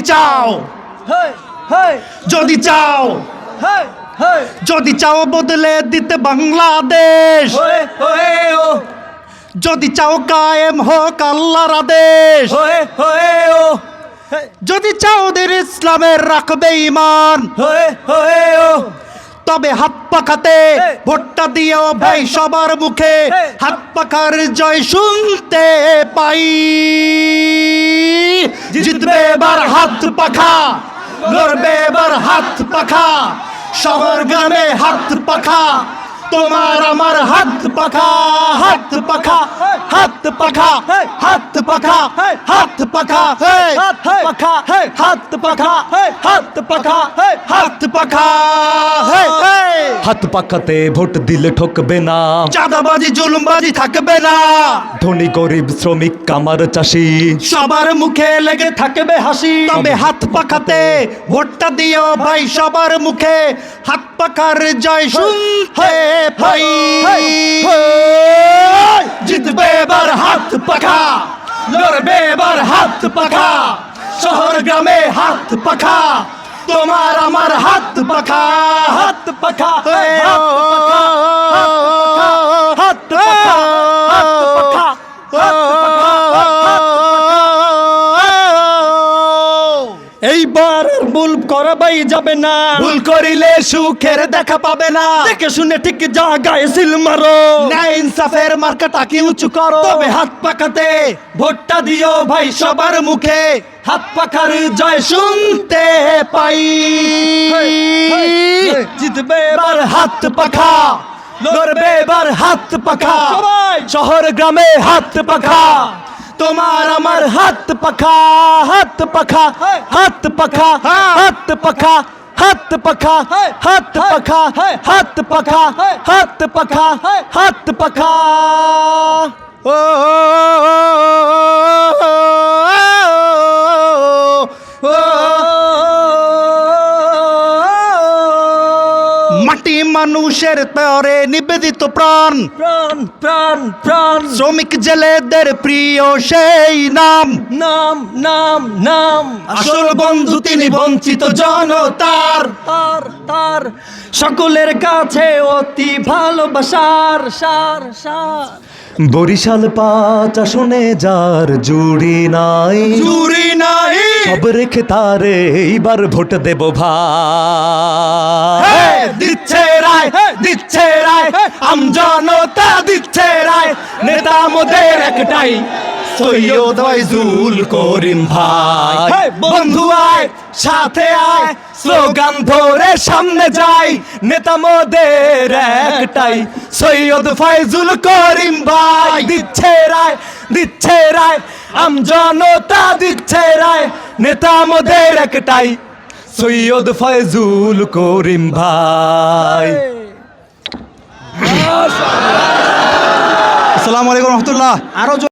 চাও। যদি চাও। হেই হেই। যদি চাও বদলে দিতে বাংলাদেশ। ও। যদি চাও কায়েম হোক আল্লাহর আদেশ। ও। যদি চাও দের ইসলামের রাখবে ইমান হয়ে হয়ে ও। তবে হাত পাখাতে ভোটটা দিও ভাই সবার মুখে হাত পাখার জয় শুনতে পাই। জিতবে এবার হাত পাখা লড়বে এবার হাত পাখা শহর গ্রামে হাত পাখা তোমার আমার হাত পাখা হাত পাখা হাত পাখা হাত পাখা হাত পাখা পাখা হাত পাখা হাত পাখা হাত পাখা হাত পাকাতে ভোট দিলে ঠকবে না। চাঁদাবাজি জুলুমবাজি থাকবে না। ধনী গরিব শ্রমিক কামার চাষি। সবার মুখে লেগে থাকবে হাসি। তবে হাত পাখাতে ভোটটা দিও ভাই সবার মুখে। হাত পাখার জয় শুনতে পাই। জিতবে এবার হাত পাখা। লড়বে এবার হাত পাখা। শহর গ্রামে হাত পাখা তোমার আমার হাত পাখা হাত পাখা হাত পাখা এইবার ভুল করাবাই যাবে না। ভুল করিলে সুখের দেখা পাবে না। দেখে শুনে ঠিক জায়গায় সিল মারো। ন্যায় ইনসাফের মার্কাটা কি উঁচু করো? তবে হাত পাকাতে ভোটটা দিও ভাই সবার মুখে। হাত পাখার জয় শুনতে পাই। জিতবে এবার হাত পাখা। লড়বে এবার হাত পাখা। শহর গ্রামে হাত পাখা। তোমার আমার হাত পাখা হাত পাখা হাত পাখা হাত পাখা হাত পাখা হাত পাখা হাত পাখা হাত পাখা হাত পাখা ও মাটি মানুষের তরে নিবেদিত প্রাণ। প্রাণ প্রাণ প্রাণ। শ্রমিক জেলেদের প্রিয় সেই নাম। নাম নাম নাম। আসল বন্ধু তিনি বঞ্চিত জনতার। তার তার। সকলের কাছে অতি ভালোবাসার। সার সার। বরিশাল পাঁচ আসনে যার জুড়ি নাই। জুড়ি নাই। সব রেখে তারে এইবার ভোট দেব ভাই। হে, দিচ্ছে রায় দিচ্ছে রায় আম জনতা দিচ্ছে রায়। নেতা মোদের একটাই সৈয়দ ওয়াইজুল করিম ভাই। বন্ধু আয় সাথে আয় স্লোগান ধরে সামনে যাই। নেতা মোদের একটাই সৈয়দ ফাইজুল করিম ভাই। দিচ্ছে রায় দিচ্ছে রায় আম জনতা দিচ্ছে রায়। নেতা মোদের একটাই সৈয়দ ফয়জুল করিম ভাই। আসসালামু আলাইকুম রহমতুল্লাহ। আরও